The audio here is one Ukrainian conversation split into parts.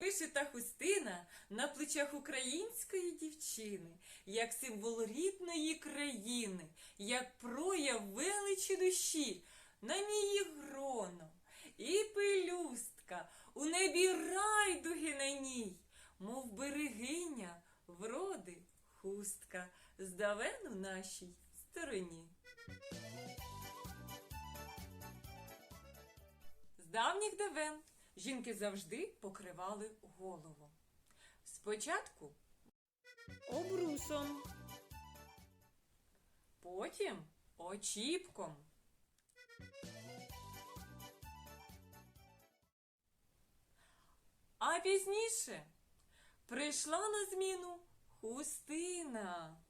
Вишита хустина на плечах української дівчини, як символ рідної країни, як прояв величі душі, на ній і гроно, і пелюстка, у небі райдуги на ній, мов берегиня, вроди хустка, здавен у нашій стороні. З давніх давен жінки завжди покривали голову. Спочатку обрусом, потім очіпком. А пізніше прийшла на зміну хустина.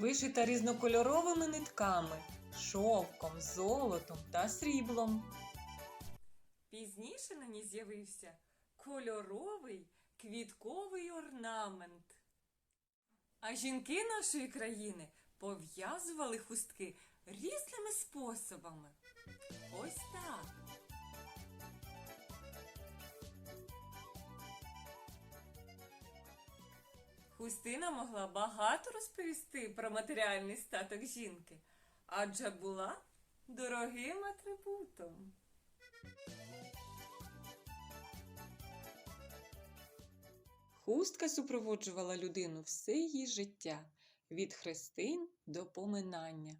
Вишита різнокольоровими нитками, шовком, золотом та сріблом. Пізніше на ній з'явився кольоровий квітковий орнамент. А жінки нашої країни пов'язували хустки різними способами. Ось так. Хустина могла багато розповісти про матеріальний статок жінки, адже була дорогим атрибутом. Хустка супроводжувала людину все її життя від хрестин до поминання.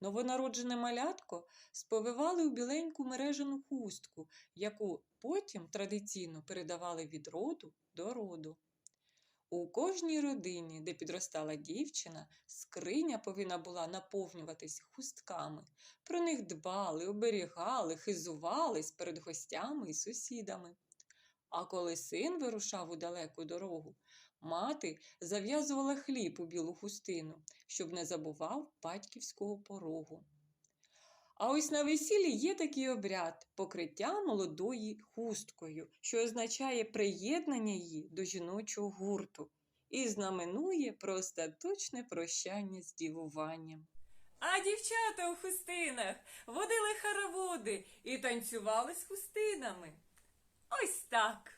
Новонароджене малятко сповивали у біленьку мережену хустку, яку потім традиційно передавали від роду до роду. У кожній родині, де підростала дівчина, скриня повинна була наповнюватись хустками. Про них дбали, оберігали, хизувались перед гостями і сусідами. А коли син вирушав у далеку дорогу, мати зав'язувала хліб у білу хустину, щоб не забував батьківського порогу. А ось на весіллі є такий обряд покриття молодої хусткою, що означає приєднання її до жіночого гурту і знаменує про остаточне прощання з дівуванням. А дівчата у хустинах водили хороводи і танцювали з хустинами. Ось так.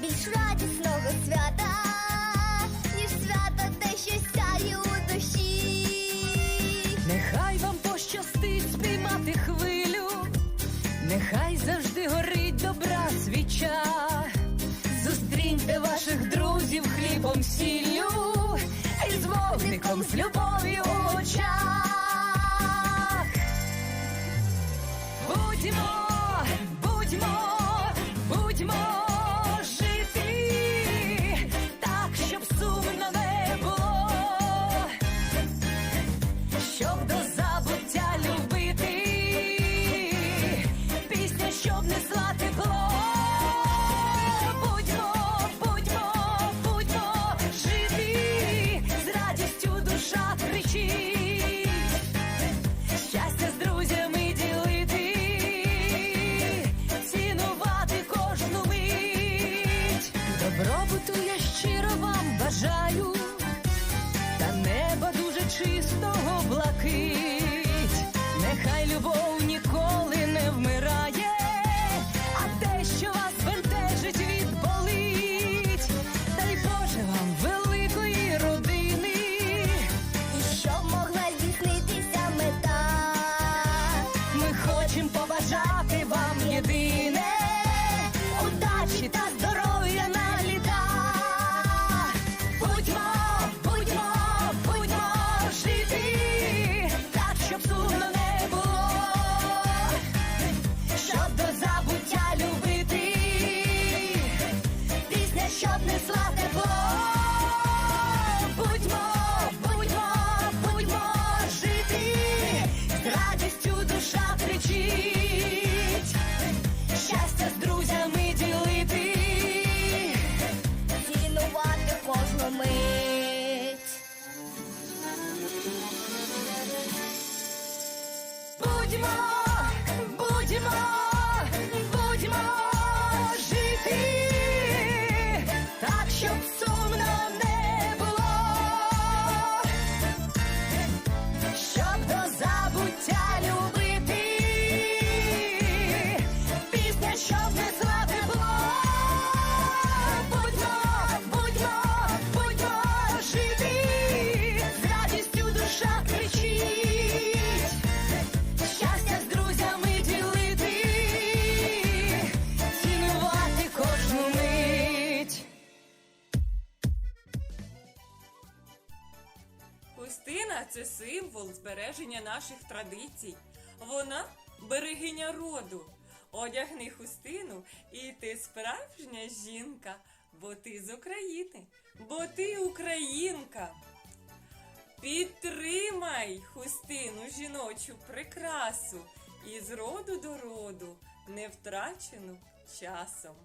Більш радісного свята, ніж свято те, що сяє у душі. Нехай вам пощастить спіймати хвилю, нехай завжди горить добра свіча. Зустріньте ваших друзів хлібом сіллю і з вогником з любов'ю Christmas. Це символ збереження наших традицій. Вона берегиня роду. Одягни хустину, і ти справжня жінка, бо ти з України, бо ти українка. Підтримай хустину жіночу прикрасу і з роду до роду не втрачену часом.